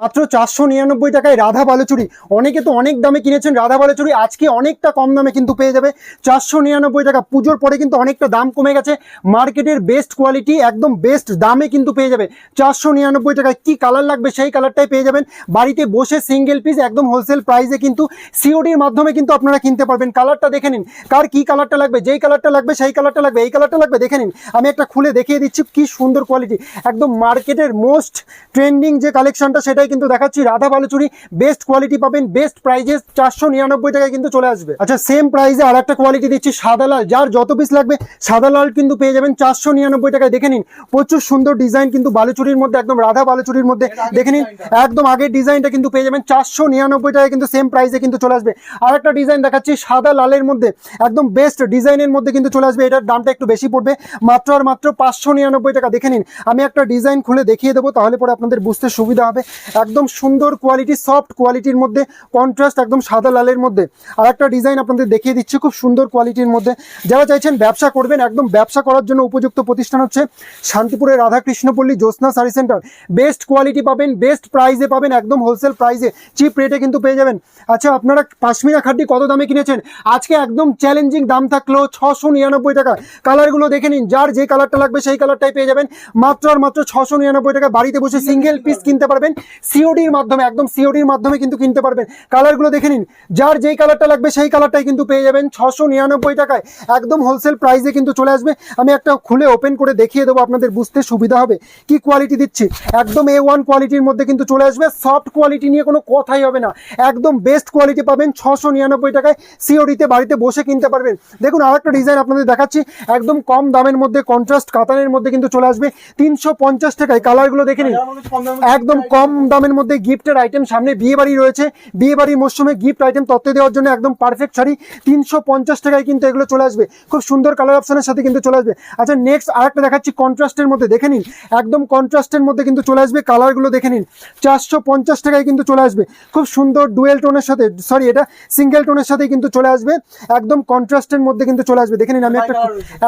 মাত্র চারশো নিরানব্বই টাকায় রাধা বালুচুরি। অনেকে তো অনেক দামে কিনেছেন রাধা বালুচুরি, আজকে অনেকটা কম দামে কিন্তু পেয়ে যাবে। চারশো নিরানব্বই টাকা, পুজোর পরে কিন্তু অনেকটা দাম কমে গেছে। মার্কেটের বেস্ট কোয়ালিটি একদম বেস্ট দামে কিন্তু পেয়ে যাবে। চারশো নিরানব্বই টাকায় কী কালার লাগবে সেই কালারটাই পেয়ে যাবেন। বাড়িতে বসে সিঙ্গেল পিস একদম হোলসেল প্রাইসে কিন্তু সিওডির মাধ্যমে কিন্তু আপনারা কিনতে পারবেন। কালারটা দেখে নিন, কার কী কালারটা লাগবে, যেই কালারটা লাগবে, সেই কালারটা লাগবে, এই কালারটা লাগবে, দেখে নিন। আমি একটা খুলে দেখিয়ে দিচ্ছি, কি সুন্দর কোয়ালিটি একদম মার্কেটের মোস্ট ট্রেন্ডিং যে কালেকশনটা সেটাই কিন্তু দেখাচ্ছি রাধা বালুচুরি বেস্ট কোয়ালিটি পাবেন বেস্ট প্রাইজে চারশো নিরানব্বই টাকায় কিন্তু চলে আসবে। আচ্ছা সেম প্রাইজে আর একটা কোয়ালিটি দিচ্ছি, সাদা লাল। যার যত পিস লাগবে, সাদা লাল কিন্তু পেয়ে যাবেন চারশো নিরানব্বই টাকায়। দেখে নিন, প্রচুর সুন্দর ডিজাইন কিন্তু বালুচুরির মধ্যে, একদম রাধা বালুচুরির মধ্যে। দেখে নিন, একদম আগের ডিজাইনটা কিন্তু পেয়ে যাবেন, চারশো নিরানব্বই টাকায় কিন্তু সেম প্রাইসে কিন্তু চলে আসবে। আর একটা ডিজাইন দেখাচ্ছি, সাদা লালের মধ্যে, একদম বেস্ট ডিজাইনের মধ্যে কিন্তু চলে আসবে। এটার দামটা একটু বেশি পড়বে, মাত্র আর মাত্র পাঁচশো নিরানব্বই টাকা। দেখে নিন, আমি একটা ডিজাইন খুলে দেখিয়ে দেবো, তাহলে পরে আপনাদের বুঝতে সুবিধা হবে। একদম সুন্দর কোয়ালিটি সফট কোয়ালিটির মধ্যে কন্ট্রাস্ট একদম সাদা লালের মধ্যে। আর একটা ডিজাইন আপনাদের দেখিয়ে দিচ্ছি, খুব সুন্দর কোয়ালিটির মধ্যে। যারা চাইছেন ব্যবসা করবেন, একদম ব্যবসা করার জন্য উপযুক্ত প্রতিষ্ঠান হচ্ছে শান্তিপুরের Radhakrishnapalli Jyotsna sari centre best quality পাবেন বেস্ট প্রাইসে পাবেন, একদম হোলসেল প্রাইসে চিপ রেটে কিন্তু পেয়ে যাবেন। আচ্ছা আপনারা পাশমিনা খাড্ডি কত দামে কিনেছেন? আজকে একদম চ্যালেঞ্জিং দাম থাকল ছশো নিরানব্বই টাকা। কালারগুলো দেখে নিন, যার যে কালারটা লাগবে সেই কালারটাই পেয়ে যাবেন। মাত্র আর মাত্র ছশো নিরানব্বই টাকা, বাড়িতে বসে সিঙ্গেল পিস কিনতে পারবেন। সিওডির মাধ্যমে একদম সিওডির মাধ্যমে কিন্তু কিনতে পারবেন। কালারগুলো দেখে নিন। যার যেই কালারটা লাগবে সেই কালারটাই কিন্তু পেয়ে যাবেন। ছশো নিরানব্বই টাকায় একদম হোলসেল প্রাইসে কিন্তু চলে আসবে। আমি একটা খুলে ওপেন করে দেখিয়ে দেবো আপনাদের বুঝতে সুবিধা হবে। কি কোয়ালিটি দিচ্ছি? একদম এ ওয়ান কোয়ালিটির মধ্যে কিন্তু চলে আসবে। সফট কোয়ালিটি নিয়ে কোনো কথাই হবে না। একদম বেস্ট কোয়ালিটি পাবেন ছশো নিরানব্বই টাকায়। সিওডিতে বাড়িতে বসে কিনতে পারবেন। দেখুন আর একটা ডিজাইন আপনাদের দেখাচ্ছি। একদম কম দামের মধ্যে কন্ট্রাস্ট কাতানের মধ্যে কিন্তু চলে আসবে। তিনশো পঞ্চাশ টাকায় কালারগুলো দেখে নিন। একদম কম দামের মধ্যে গিফটের আইটেম সামনে বিয়ে বাড়ি রয়েছে। বিয়ে বাড়ির মরশুমে গিফট আইটেম তত্ত্ব দেওয়ার জন্য একদম পারফেক্ট শাড়ি। তিনশো পঞ্চাশ টাকায় কিন্তু এগুলো চলে আসবে। খুব সুন্দর কালার অপশনের সাথে কিন্তু চলে আসবে। আচ্ছা নেক্সট আরেকটা দেখাচ্ছি কন্ট্রাস্টের মধ্যে। দেখে নিন একদম কন্ট্রাস্টের মধ্যে কিন্তু চলে আসবে। কালারগুলো দেখে নিন চারশো পঞ্চাশ টাকায় কিন্তু চলে আসবে। খুব সুন্দর ডুয়েল টোনের সাথে সরি এটা সিঙ্গেল টোনের সাথে কিন্তু চলে আসবে। একদম কন্ট্রাস্টের মধ্যে কিন্তু চলে আসবে। দেখে নিন আমি একটা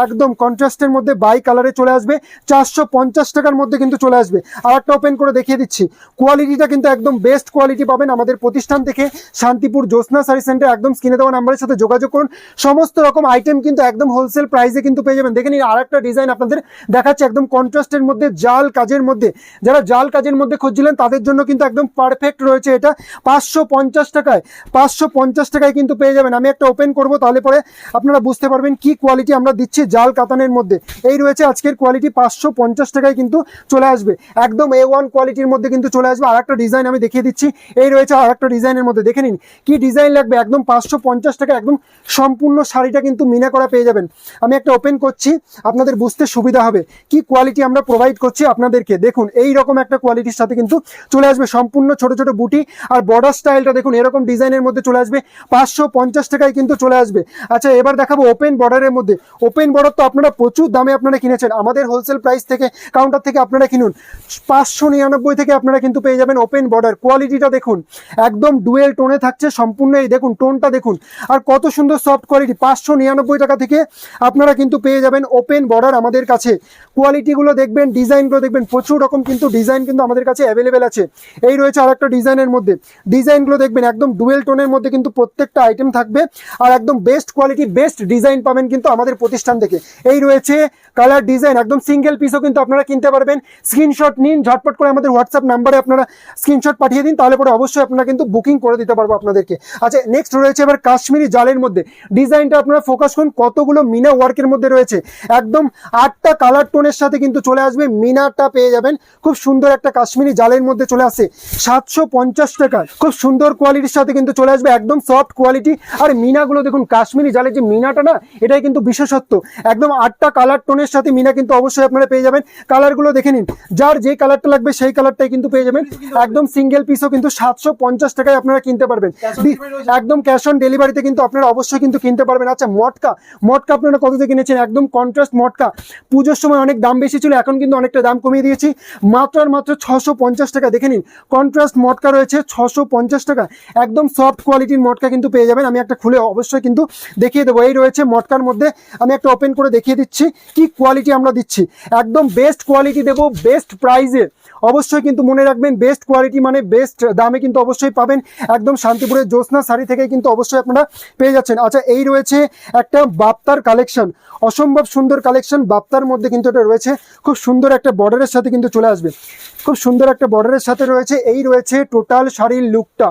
একদম কন্ট্রাস্টের মধ্যে বাই কালারে চলে আসবে। চারশো পঞ্চাশ টাকার মধ্যে কিন্তু চলে আসবে। আর একটা ওপেন করে দেখিয়ে দিচ্ছি। কোয়ালিটিটা কিন্তু একদম বেস্ট কোয়ালিটি পাবেন আমাদের প্রতিষ্ঠান থেকে শান্তিপুর জ্যোৎস্না শাড়ি সেন্টার একদম স্ক্রিনে দেওয়া নাম্বারের সাথে যোগাযোগ করুন। সমস্ত রকম আইটেম কিন্তু একদম হোলসেল প্রাইসে কিন্তু পেয়ে যাবেন। দেখে নিন আর একটা ডিজাইন আপনাদের দেখাচ্ছে একদম কন্ট্রাস্টের মধ্যে, জাল কাজের মধ্যে। যারা জাল কাজের মধ্যে খুঁজছিলেন, তাদের জন্য কিন্তু একদম পারফেক্ট রয়েছে এটা। পাঁচশো পঞ্চাশ টাকায়, পাঁচশো পঞ্চাশ টাকায় কিন্তু পেয়ে যাবেন। আমি একটা ওপেন করব, তাহলে পরে আপনারা বুঝতে পারবেন কি কোয়ালিটি আমরা দিচ্ছি জাল কাতানের মধ্যে। এই রয়েছে আজকের কোয়ালিটি পাঁচশো পঞ্চাশ টাকায় কিন্তু চলে আসবে। একদম এ ওয়ান কোয়ালিটির মধ্যে কিন্তু চলে আসবে। আর একটা ডিজাইন আমি দেখিয়ে দিচ্ছি। এই রয়েছে আর একটা ডিজাইনের মধ্যে। দেখে নিন, কি ডিজাইন লাগবে? একদম পাঁচশো পঞ্চাশ টাকা, একদম সম্পূর্ণ শাড়িটা কিন্তু মিনা করা পেয়ে যাবেন। আমি একটা ওপেন করছি, আপনাদের বুঝতে সুবিধা হবে। কি কোয়ালিটি আমরা প্রোভাইড করছি আপনাদেরকে? দেখুন এই রকম একটা কোয়ালিটির সাথে কিন্তু চলে আসবে সম্পূর্ণ ছোট ছোট বুটি। আর বর্ডার স্টাইলটা দেখুন, এরকম ডিজাইনের মধ্যে চলে আসবে। পাঁচশো পঞ্চাশ টাকায় কিন্তু চলে আসবে। আচ্ছা এবার দেখাবো ওপেন বর্ডারের মধ্যে। ওপেন বর্ডার তো আপনারা প্রচুর দামে আপনারা কিনেছেন। আমাদের হোলসেল প্রাইস থেকে কাউন্টার থেকে আপনারা কিনুন। পাঁচশো নিরানব্বই থেকে আপনারা কিন্তু পেয়ে যাবেন ওপেন বর্ডার কোয়ালিটিটা দেখুন, একদম ডুয়েল টোনে থাকছে, সম্পূর্ণ এই দেখুন টোনটা দেখুন। আর কত সুন্দর সফট কোয়ালিটি পাঁচশো নিরানব্বই টাকা থেকে আপনারা কিন্তু পেয়ে যাবেন ওপেন বর্ডার আমাদের কাছে। কোয়ালিটিগুলো দেখবেন ডিজাইনগুলো দেখবেন, প্রচুর রকম কিন্তু ডিজাইন কিন্তু আমাদের কাছে অ্যাভেলেবেল আছে। এই রয়েছে আর একটা ডিজাইনের মধ্যে। ডিজাইনগুলো দেখবেন, একদম ডুয়েল টোনের মধ্যে কিন্তু প্রত্যেকটা আইটেম থাকবে। আর একদম বেস্ট কোয়ালিটি বেস্ট ডিজাইন পাবেন কিন্তু আমাদের প্রতিষ্ঠান থেকে। এই রয়েছে কালার ডিজাইন একদম সিঙ্গেল পিসও কিন্তু আপনারা কিনতে পারবেন। স্ক্রিনশট নিন, ঝটপট করে আমাদের হোয়াটসঅ্যাপ নাম্বারে আপনারা স্ক্রিনশট পাঠিয়ে দিন, তাহলে পরে অবশ্যই আপনারা কিন্তু বুকিং করে দিতে পারব আপনাদেরকে। আচ্ছা নেক্সট রয়েছে এবার কাশ্মীরি জালের মধ্যে। ডিজাইনটা আপনারা ফোকাস করুন, কতগুলো মিনা ওয়ার্কের মধ্যে রয়েছে। একদম আটটা কালার টোনের সাথে কিন্তু চলে আসবে, মিনাটা পেয়ে যাবেন। খুব সুন্দর একটা কাশ্মীরি জালের মধ্যে চলে আসে। সাতশো পঞ্চাশ টাকায় খুব সুন্দর কোয়ালিটির সাথে কিন্তু চলে আসবে, একদম সফট কোয়ালিটি আর মিনাগুলো দেখুন, কাশ্মীরি জালের যে মিনাটা না, এটাই কিন্তু বিশেষত্ব। একদম আটটা কালার টোনের সাথে মিনা কিন্তু অবশ্যই আপনারা পেয়ে যাবেন। কালারগুলো দেখে নিন, যার যে কালারটা লাগবে, সেই কালারটাই কিন্তু পেয়ে যাবেন। একদম সিঙ্গেল পিসও কিন্তু সাতশো পঞ্চাশ টাকায় আপনারা কিনতে পারবেন। একদম ক্যাশ অন ডেলিভারিতে কিন্তু আপনারা অবশ্যই কিন্তু কিনতে পারবেন। আচ্ছা মটকা। মটকা আপনারা কত দিয়ে কিনেছেন? একদম কন্ট্রাস্ট মটকা। পুজোর সময় অনেক দাম বেশি ছিল এখন কিন্তু অনেকটা দাম কমিয়ে দিয়েছি। মাত্র আর মাত্র ছশো পঞ্চাশ টাকা। দেখে নিন কন্ট্রাস্ট মটকা রয়েছে ছশো পঞ্চাশ টাকা। একদম সফট কোয়ালিটির মটকা কিন্তু পেয়ে যাবেন। আমি একটা খুলে অবশ্যই কিন্তু দেখিয়ে দেবো। এই রয়েছে মটকার মধ্যে। আমি একটা ওপেন করে দেখিয়ে দিচ্ছি কি কোয়ালিটি আমরা দিচ্ছি। একদম বেস্ট কোয়ালিটি দেবো বেস্ট প্রাইজে অবশ্যই কিন্তু মনে রাখবেন বেস্ট কোয়ালিটি মানে বেস্ট দামে কিন্তু অবশ্যই পাবেন। একদম শান্তিপুরের জ্যোৎস্না শাড়ি থেকে কিন্তু অবশ্যই আপনারা পেয়ে যাচ্ছেন। আচ্ছা এই রয়েছে একটা বাপ্তার কালেকশন অসম্ভব সুন্দর কালেকশন বাপ্তার মধ্যে কিন্তু এটা রয়েছে। খুব সুন্দর একটা বর্ডারের সাথে কিন্তু চলে আসবে। খুব সুন্দর একটা বর্ডারের সাথে রয়েছে, এই রয়েছে টোটাল শাড়ির লুকটা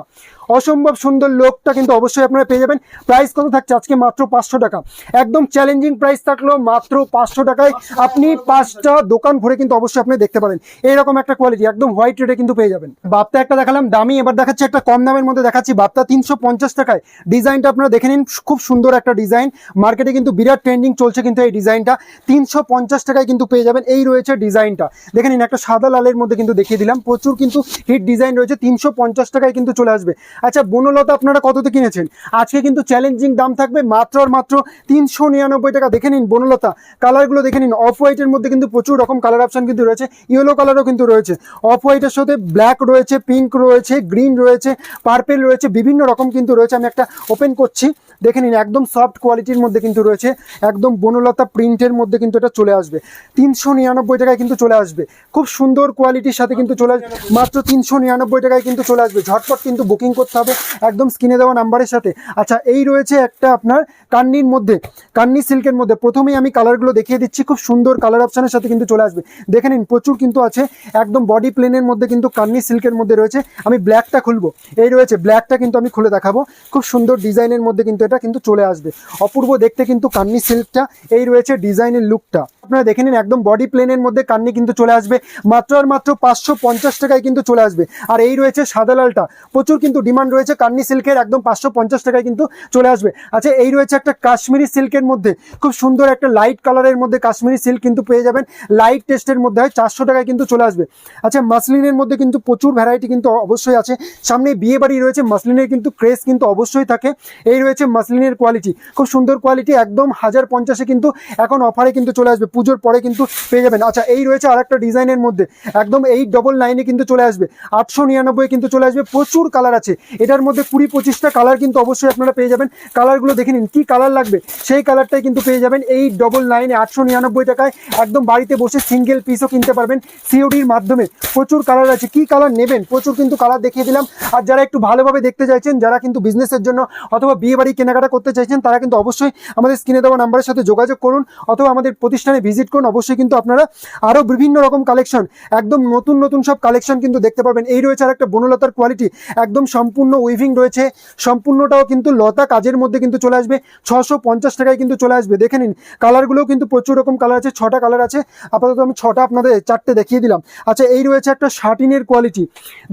অসম্ভব সুন্দর লোকটা কিন্তু অবশ্যই আপনারা পেয়ে যাবেন। প্রাইস কত থাকছে? আজকে মাত্র পাঁচশো টাকা। একদম চ্যালেঞ্জিং প্রাইস থাকল মাত্র পাঁচশো টাকায়। আপনি পাঁচটা দোকান ভরে কিন্তু অবশ্যই আপনি দেখতে পারেন। এইরকম একটা কোয়ালিটি একদম হোয়াইট রেটে কিন্তু পেয়ে যাবেন। বাপ্তা একটা দেখালাম, দামি। এবার দেখাচ্ছি একটা কম দামের মধ্যে দেখাচ্ছি বাপ্তা তিনশো পঞ্চাশ টাকায়। ডিজাইনটা আপনারা দেখে নিন, খুব সুন্দর একটা ডিজাইন। মার্কেটে কিন্তু বিরাট ট্রেন্ডিং চলছে কিন্তু এই ডিজাইনটা। তিনশো পঞ্চাশ টাকায় কিন্তু পেয়ে যাবেন, এই রয়েছে ডিজাইনটা। দেখে নিন, একটা সাদা লালের মধ্যে কিন্তু দেখিয়ে দিলাম। প্রচুর কিন্তু হিট ডিজাইন রয়েছে। তিনশো পঞ্চাশ টাকায় কিন্তু চলে আসবে। আচ্ছা বনলতা, আপনারা কততে কিনেছেন? আজকে কিন্তু চ্যালেঞ্জিং দাম থাকবে মাত্র আর মাত্র তিনশো নিরানব্বই টাকা। দেখে নিন বনলতা কালারগুলো দেখে নিন। অফ হোয়াইটের মধ্যে কিন্তু প্রচুর রকম কালার অপশন কিন্তু রয়েছে। ইয়েলো কালারও কিন্তু রয়েছে। অফ হোয়াইটের সাথে ব্ল্যাক রয়েছে পিঙ্ক রয়েছে গ্রিন রয়েছে পার্পেল রয়েছে, বিভিন্ন রকম কিন্তু রয়েছে। আমি একটা ওপেন করছি। দেখে নিন, একদম সফট কোয়ালিটির মধ্যে কিন্তু রয়েছে। একদম বনলতা প্রিন্টের মধ্যে কিন্তু এটা চলে আসবে। তিনশো নিরানব্বই টাকায় কিন্তু চলে আসবে। খুব সুন্দর কোয়ালিটির সাথে কিন্তু চলে আসবে মাত্র তিনশো নিরানব্বই টাকায় কিন্তু চলে আসবে। ঝটপট কিন্তু বুকিং করতে হবে একদম স্ক্রিনে দেওয়া নাম্বারের সাথে। আচ্ছা এই রয়েছে একটা আপনার কান্নির মধ্যে, কান্নি সিল্কের মধ্যে। প্রথমেই আমি কালারগুলো দেখিয়ে দিচ্ছি, খুব সুন্দর কালার অপশানের সাথে কিন্তু চলে আসবে। দেখে নিন, প্রচুর কিন্তু আছে, একদম বডি প্লেনের মধ্যে কিন্তু কান্নি সিল্কের মধ্যে রয়েছে। আমি ব্ল্যাকটা খুলবো। এই রয়েছে ব্ল্যাকটা কিন্তু আমি খুলে দেখাবো। খুব সুন্দর ডিজাইনের মধ্যে কিন্তু এটা কিন্তু চলে আসবে। অপূর্ব দেখতে কিন্তু কান্নি সিল্কটা, এই রয়েছে ডিজাইনের লুকটা আপনারা দেখে নিন, একদম বডি প্লেনের মধ্যে কান্নি কিন্তু চলে আসবে। মাত্র আর মাত্র পাঁচশো পঞ্চাশ টাকায় কিন্তু চলে আসবে। আর এই রয়েছে সাদা লালটা। প্রচুর কিন্তু ডিমান্ড রয়েছে কান্নি সিল্কের, একদম পাঁচশো পঞ্চাশ টাকায় কিন্তু চলে আসবে। আচ্ছা এই রয়েছে একটা কাশ্মীরি সিল্কের মধ্যে। খুব সুন্দর একটা লাইট কালারের মধ্যে কাশ্মীরি সিল্ক কিন্তু পেয়ে যাবেন। লাইট টেস্টের মধ্যে হয়, চারশো টাকায় কিন্তু চলে আসবে। আচ্ছা মাসলিনের মধ্যে কিন্তু প্রচুর ভ্যারাইটি কিন্তু অবশ্যই আছে। সামনে বিয়ে বাড়ি রয়েছে মাসলিনের কিন্তু ক্রেস কিন্তু অবশ্যই থাকে। এই রয়েছে মাসলিনের কোয়ালিটি খুব সুন্দর কোয়ালিটি একদম হাজার পঞ্চাশে কিন্তু এখন অফারে কিন্তু চলে আসবে। পুজোর পরে কিন্তু পেয়ে যাবেন। আচ্ছা এই রয়েছে আর একটা ডিজাইনের মধ্যে। একদম এইট ডবল নাইনে কিন্তু চলে আসবে। আটশো নিরানব্বই কিন্তু চলে আসবে। প্রচুর কালার আছে। এটার মধ্যে কুড়ি পঁচিশটা কালার কিন্তু অবশ্যই আপনারা পেয়ে যাবেন। কালারগুলো দেখে নিন, কী কালার লাগবে? সেই কালারটাই কিন্তু পেয়ে যাবেন এইট ডবল নাইনে আটশো নিরানব্বই টাকায়। একদম বাড়িতে বসে সিঙ্গেল পিসও কিনতে পারবেন সিওডির মাধ্যমে। প্রচুর কালার আছে। কি কালার নেবেন? প্রচুর কিন্তু কালার দেখিয়ে দিলাম। আর যারা একটু ভালোভাবে দেখতে চাইছেন, যারা কিন্তু বিজনেসের জন্য অথবা বিয়ে বাড়ি কেনাকাটা করতে চাইছেন, তারা কিন্তু অবশ্যই আমাদের স্ক্রিনে দেওয়া নাম্বারের সাথে যোগাযোগ করুন। অথবা আমাদের প্রতিষ্ঠানে ভিজিট করুন। অবশ্যই কিন্তু আপনারা আরও বিভিন্ন রকম কালেকশন একদম নতুন নতুন সব কালেকশন কিন্তু দেখতে পারবেন এই রয়েছে আর একটা বনলতার কোয়ালিটি একদম সম্পূর্ণ উইভিং রয়েছে। সম্পূর্ণটাও কিন্তু লতা কাজের মধ্যে কিন্তু চলে আসবে। ছশো পঞ্চাশ টাকায় কিন্তু চলে আসবে। দেখে নিন কালারগুলোও কিন্তু প্রচুর রকম কালার আছে ছটা কালার আছে। আপাতত আমি ছটা আপনাদের চারটে দেখিয়ে দিলাম। আচ্ছা এই রয়েছে একটা শার্টিনের কোয়ালিটি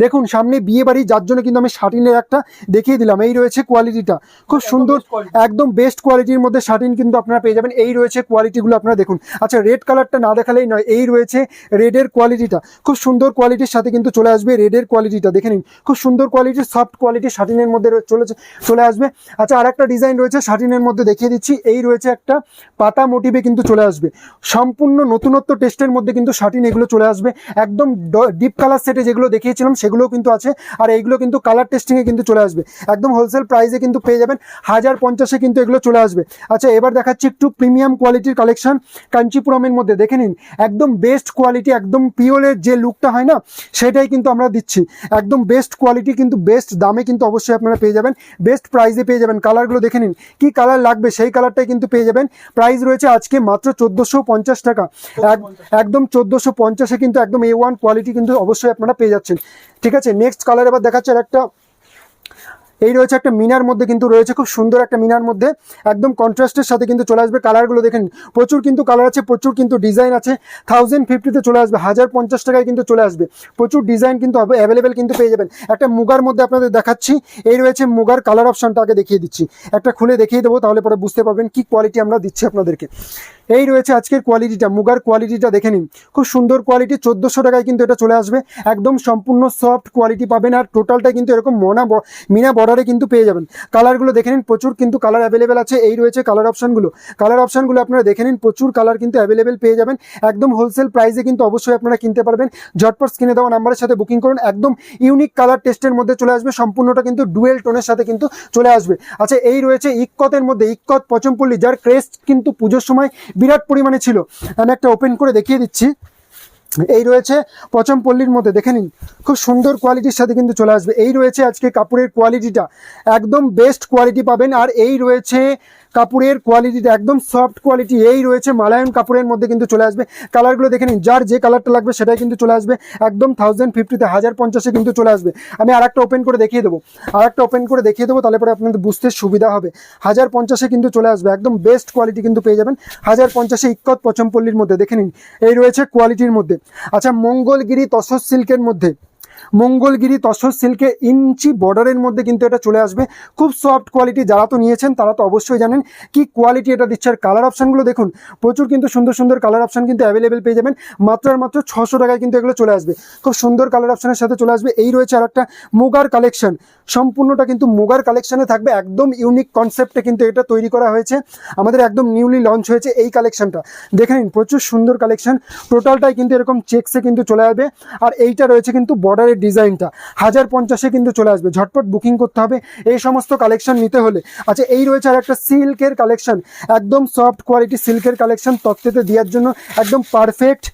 দেখুন সামনে বিয়ে বাড়ি যার জন্য কিন্তু আমি শার্টিনের একটা দেখিয়ে দিলাম। এই রয়েছে কোয়ালিটিটা খুব সুন্দর একদম বেস্ট কোয়ালিটির মধ্যে শার্টিন কিন্তু আপনারা পেয়ে যাবেন। এই রয়েছে কোয়ালিটিগুলো আপনারা দেখুন। আচ্ছা রেড কালারটা না দেখালেই নয়, এই রয়েছে রেডের কোয়ালিটিটা খুব সুন্দর কোয়ালিটির সাথে কিন্তু চলে আসবে রেডের কোয়ালিটিটা দেখে নিন। খুব সুন্দর কোয়ালিটির সফট কোয়ালিটির শাটিনের মধ্যে রয়ে- চলে চলে আসবে। আচ্ছা আর একটা ডিজাইন রয়েছে শাটিনের মধ্যে দেখিয়ে দিচ্ছি। এই রয়েছে একটা পাতা মোটিভে কিন্তু চলে আসবে। সম্পূর্ণ নতুনত্ব টেস্টের মধ্যে কিন্তু শাটিন এগুলো চলে আসবে। একদম ডিপ কালার সেটে যেগুলো দেখিয়েছিলাম, সেগুলোও কিন্তু আছে। আর এইগুলো কিন্তু কালার টেস্টিংয়ে কিন্তু চলে আসবে। একদম হোলসেল প্রাইসে কিন্তু পেয়ে যাবেন। হাজার পঞ্চাশে কিন্তু এগুলো চলে আসবে। আচ্ছা এবার দেখাচ্ছি একটু প্রিমিয়াম কোয়ালিটির কালেকশন কাঞ্চিপুরমের মধ্যে দেখে নিন একদম বেস্ট কোয়ালিটি একদম পিওরের যে লুকটা হয় না সেটাই কিন্তু আমরা দিচ্ছি। একদম বেস্ট কোয়ালিটি কিন্তু বেস্ট দামে কিন্তু অবশ্যই আপনারা পেয়ে যাবেন বেস্ট প্রাইসে পেয়ে যাবেন। কালারগুলো দেখে নিন কি কালার লাগবে সেই কালারটাই কিন্তু পেয়ে যাবেন। প্রাইস রয়েছে আজকে মাত্র চোদ্দোশো পঞ্চাশ টাকা। এক- একদম চোদ্দোশো পঞ্চাশে কিন্তু একদম এ ওয়ান কোয়ালিটি কিন্তু অবশ্যই আপনারা পেয়ে যাচ্ছেন। ঠিক আছে নেক্সট কালার এবার দেখাচ্ছে আর একটা এই রয়েছে একটা মিনার মধ্যে কিন্তু রয়েছে, খুব সুন্দর একটা মিনার মধ্যে। একদম কন্ট্রাস্টের সাথে কিন্তু চলে আসবে কালারগুলো দেখেন, প্রচুর কিন্তু কালার আছে, প্রচুর কিন্তু ডিজাইন আছে। থাউজেন্ড ফিফটিতে চলে আসবে, হাজার পঞ্চাশ টাকায় কিন্তু চলে আসবে। প্রচুর ডিজাইন কিন্তু অ্যাভেলেবেল কিন্তু পেয়ে যাবেন। একটা মুগার মধ্যে আপনাদের দেখাচ্ছি, এই রয়েছে মুগার কালার অপশনটা আগে দেখিয়ে দিচ্ছি। একটা খুলে দেখিয়ে দেবো, তাহলে পরে বুঝতে পারবেন কি কোয়ালিটি আমরা দিচ্ছি আপনাদেরকে। এই রয়েছে আজকের কোয়ালিটিটা মুগার কোয়ালিটিটা দেখে নিন। খুব সুন্দর কোয়ালিটি চোদ্দোশো টাকায় কিন্তু এটা চলে আসবে। একদম সম্পূর্ণ সফট কোয়ালিটি পাবেন আর টোটালটা কিন্তু এরকম মনা মিনা বর্ডারে কিন্তু পেয়ে যাবেন। কালারগুলো দেখে নিন, প্রচুর কিন্তু কালার অ্যাভেলেবেল আছে। এই রয়েছে কালার অপশানগুলো কালার অপশানগুলো আপনারা দেখে নিন, প্রচুর কালার কিন্তু অ্যাভেলেবেল পেয়ে যাবেন। একদম হোলসেল প্রাইসে কিন্তু অবশ্যই আপনারা কিনতে পারবেন। ঝটপট স্ক্রিনে দেওয়া নাম্বারের সাথে বুকিং করুন। একদম ইউনিক কালার টেস্টের মধ্যে চলে আসবে। সম্পূর্ণটা কিন্তু ডুয়েল টোনের সাথে কিন্তু চলে আসবে। আচ্ছা এই রয়েছে ইক্কতের মধ্যে, ইক্কত পচমপল্লী। যার ক্রেস্ট কিন্তু পুজোর সময় বিরাট পরিমাণে ছিল। আমি একটা ওপেন করে দেখিয়ে দিচ্ছি। এই রয়েছে পচম পল্লীর মধ্যে, দেখে নিন। খুব সুন্দর কোয়ালিটির সাথে কিন্তু চলে আসবে। এই রয়েছে আজকে কাপড়ের কোয়ালিটিটা একদম বেস্ট কোয়ালিটি পাবেন। আর এই রয়েছে কাপড়ের কোয়ালিটিটা একদম সফট কোয়ালিটি এই রয়েছে। মালায়ন কাপড়ের মধ্যে কিন্তু চলে আসবে। কালারগুলো দেখে নিন, যার যে কালারটা লাগবে সেটাই কিন্তু চলে আসবে। একদম থাউজেন্ড ফিফটিতে হাজার পঞ্চাশে কিন্তু চলে আসবে। আমি আর একটা ওপেন করে দেখিয়ে দেবো। আর একটা ওপেন করে দেখিয়ে দেবো, তাহলে পরে আপনাদের বুঝতে সুবিধা হবে। হাজার পঞ্চাশে কিন্তু চলে আসবে। একদম বেস্ট কোয়ালিটি কিন্তু পেয়ে যাবেন। হাজার পঞ্চাশে ইক্কত পচমপল্লির মধ্যে, দেখে নিন। এই রয়েছে কোয়ালিটির মধ্যে। আচ্ছা মঙ্গলগিরি তসর সিল্কের মধ্যে মঙ্গলগিরি তসর সিল্কে ইঞ্চি বর্ডারের মধ্যে কিন্তু এটা চলে আসবে। খুব সফট কোয়ালিটি যারা তো নিয়েছেন, তারা তো অবশ্যই জানেন কি কোয়ালিটি এটা দিচ্ছে। আর কালার অপশানগুলো দেখুন, প্রচুর কিন্তু সুন্দর সুন্দর কালার অপশান কিন্তু অ্যাভেলেবেল পেয়ে যাবেন। মাত্র আর মাত্র ছশো টাকায় কিন্তু এগুলো চলে আসবে। খুব সুন্দর কালার অপশানের সাথে চলে আসবে। এই রয়েছে আর একটা মুগার কালেকশন সম্পূর্ণটা কিন্তু মুগার কালেকশনে থাকবে। একদম ইউনিক কনসেপ্টে কিন্তু এটা তৈরি করা হয়েছে। আমাদের একদম নিউলি লঞ্চ হয়েছে এই কালেকশনটা দেখে নিন, প্রচুর সুন্দর কালেকশন টোটালটাই কিন্তু এরকম চেকসে কিন্তু চলে আসবে। আর এইটা রয়েছে কিন্তু বর্ডারের ডিজাইনটা। হাজার পঞ্চাশে কিন্তু চলে আসবে। ঝটপট বুকিং করতে হবে। এই সমস্ত কালেকশন নিতে হলে। আচ্ছা এই রয়েছে আর একটা সিল্কের কালেকশন। একদম সফট কোয়ালিটি সিল্কের কালেকশন তত্ত্বেতে দেওয়ার জন্য। একদম পারফেক্ট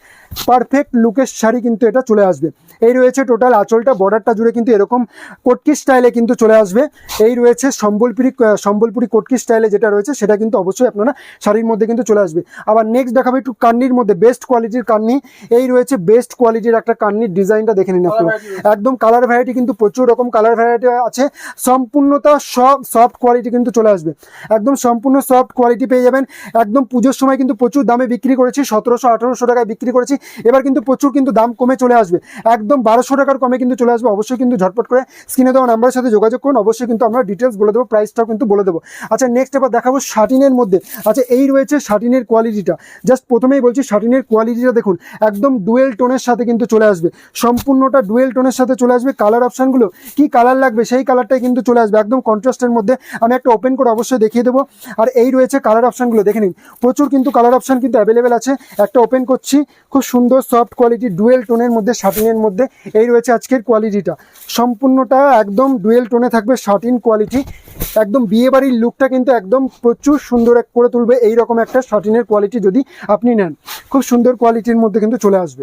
পারফেক্ট লুকের শাড়ি কিন্তু এটা চলে আসবে। এই রয়েছে টোটাল আঁচলটা বর্ডারটা জুড়ে কিন্তু এরকম কটকি স্টাইলে কিন্তু চলে আসবে। এই রয়েছে সম্বলপুরি সম্বলপুরি কটকি স্টাইলে যেটা রয়েছে সেটা কিন্তু অবশ্যই আপনারা শাড়ির মধ্যে কিন্তু চলে আসবে। আবার নেক্সট দেখাবো একটু কান্নির মধ্যে বেস্ট কোয়ালিটির কান্নি। এই রয়েছে বেস্ট কোয়ালিটির একটা কান্নির ডিজাইনটা দেখে নিন আপনারা একদম কালার ভ্যারাইটি কিন্তু প্রচুর রকম কালার ভ্যারাইটি আছে। সম্পূর্ণতা সব সফট কোয়ালিটি কিন্তু চলে আসবে। একদম সম্পূর্ণ সফট কোয়ালিটি পেয়ে যাবেন। একদম পুজোর সময় কিন্তু প্রচুর দামে বিক্রি করেছি সতেরোশো আঠারোশো টাকায় বিক্রি করেছি। এবার কিন্তু প্রচুর কিন্তু দাম কমে চলে আসবে। একদম বারোশো টাকার কমে কিন্তু চলে আসবে। অবশ্যই কিন্তু ঝটপট করে স্ক্রিনে দেওয়া নাম্বারের সাথে যোগাযোগ করুন। অবশ্যই কিন্তু আমরা ডিটেলস বলে দেবো প্রাইসটাও কিন্তু বলে দেবো। আচ্ছা নেক্সট এবার দেখাবো শাটিনের মধ্যে। আচ্ছা এই রয়েছে শাটিনের কোয়ালিটিটা জাস্ট প্রথমেই বলছি, শার্টিনের কোয়ালিটিটা দেখুন, একদম ডুয়েল টোনের সাথে কিন্তু চলে আসবে। সম্পূর্ণটা ডুয়েল টোনের সাথে চলে আসবে। কালার অপশানগুলো কি কালার লাগবে সেই কালারটাই কিন্তু চলে আসবে। একদম কন্ট্রাস্টের মধ্যে আমি একটা ওপেন করে অবশ্যই দেখিয়ে দেবো। আর এই রয়েছে কালার অপশানগুলো দেখে নিন। প্রচুর কিন্তু কালার অপশান কিন্তু অ্যাভেলেবেল আছে। একটা ওপেন করছি, খুব সুন্দর সফট কোয়ালিটি ডুয়েল টোনের মধ্যে শার্টিনের মধ্যে এই রয়েছে আজকের কোয়ালিটিটা সম্পূর্ণটা একদম ডুয়েল টোনে থাকবে শার্টিন কোয়ালিটি একদম বিয়েবাড়ির লুকটা কিন্তু একদম প্রচুর সুন্দর এক করে তুলবে এই রকম একটা শার্টিনের কোয়ালিটি যদি আপনি নেন। খুব সুন্দর কোয়ালিটির মধ্যে কিন্তু চলে আসবে।